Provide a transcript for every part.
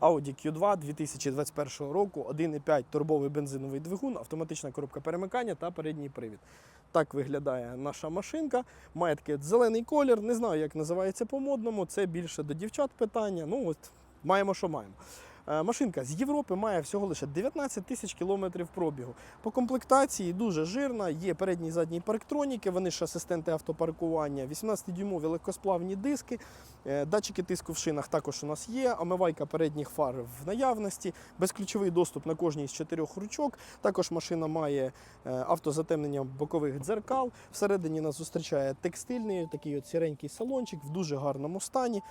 Audi Q2 2021 року, 1,5 турбовий бензиновий двигун, автоматична коробка перемикання та передній привід. Так виглядає наша машинка. Має такий зелений колір. Не знаю, як називається по-модному. Це більше до дівчат питання. Ну от маємо, що маємо. Е, Машинка з Європи має всього лише 19 тисяч кілометрів пробігу. По комплектації дуже жирна, є передні і задні парктроніки, вони ж асистенти автопаркування, 18-дюймові легкосплавні диски, е, датчики тиску в шинах також у нас є, омивайка передніх фар в наявності, безключовий доступ на кожній з чотирьох ручок. Також машина має е, автозатемнення бокових дзеркал. Всередині нас зустрічає текстильний такий от сіренький салончик в дуже гарному стані.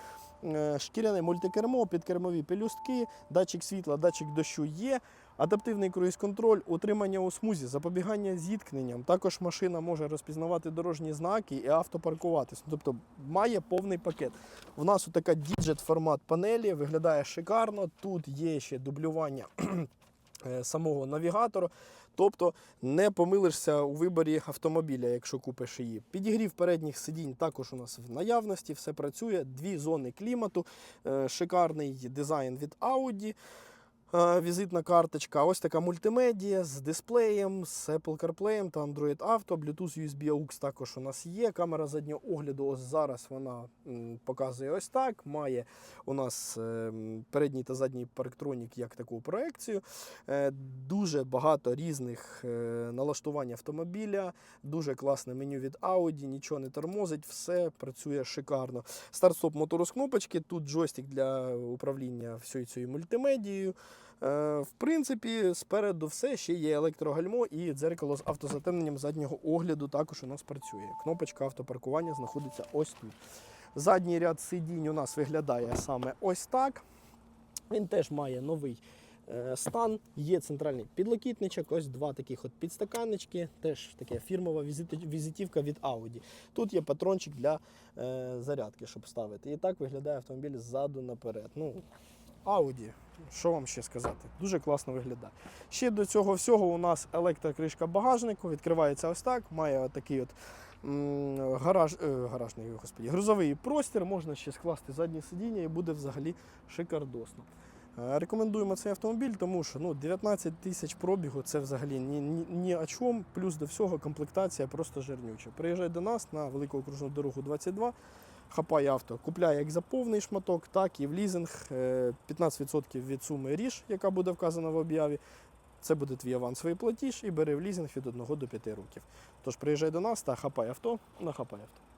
Е, Шкіряне мультикермо, підкермові пелюстки, датчик світла, датчик дощу є. Адаптивний круїз-контроль, утримання у смузі, запобігання зіткненням. Також машина може розпізнавати дорожні знаки і автопаркуватись. Тобто має повний пакет. У нас така діджет формат панелі, виглядає шикарно. Тут є ще дублювання самого навігатора. Тобто не помилишся у виборі автомобіля, якщо купиш її. Підігрів передніх сидінь також у нас в наявності, все працює. Дві зони клімату, е, шикарний дизайн від Audi. Е, Візитна карточка, ось така мультимедія з дисплеєм, з Apple CarPlay та Android Auto, Bluetooth USB AUX також у нас є. Камера заднього огляду, ось зараз вона показує ось так. Має у нас е, передній та задній парктронік як таку проекцію. Е, Дуже багато різних налаштувань автомобіля, дуже класне меню від Audi, нічого не тормозить, все працює шикарно. Старт-стоп мотору з кнопочки, тут джойстик для управління всією цією мультимедією. Е, В принципі, спереду все ще є електрогальмо і дзеркало з автозатемненням заднього огляду також у нас працює. Кнопочка автопаркування знаходиться ось тут. Задній ряд сидінь у нас виглядає саме ось так. Він теж має новий е, стан. Є центральний підлокітничок, ось два таких от підстаканнички, теж така фірмова візитівка від Audi. Тут є патрончик для е, зарядки, щоб ставити. І так виглядає автомобіль ззаду наперед. Ну, Audi, що вам ще сказати? Дуже класно виглядає. Ще до цього всього у нас електрокришка багажнику, відкривається ось так, має такий от гараж, е, гаражний, господі, грузовий простір, можна ще скласти заднє сидіння і буде взагалі шикардосно. Е, Рекомендуємо цей автомобіль, тому що ну, 19 тисяч пробігу це взагалі ні, ні, ні о чому. Плюс до всього комплектація просто жирнюча. Приїжджай до нас на велику окружну дорогу 22, хапай авто, купляй як за повний шматок, так і в лізинг. Е, 15% від суми ріж, яка буде вказана в об'яві. Це буде твій авансовий платіж і бери в лізинг від 1 до 5 років. Тож приїжджай до нас та хапай авто на хапай авто.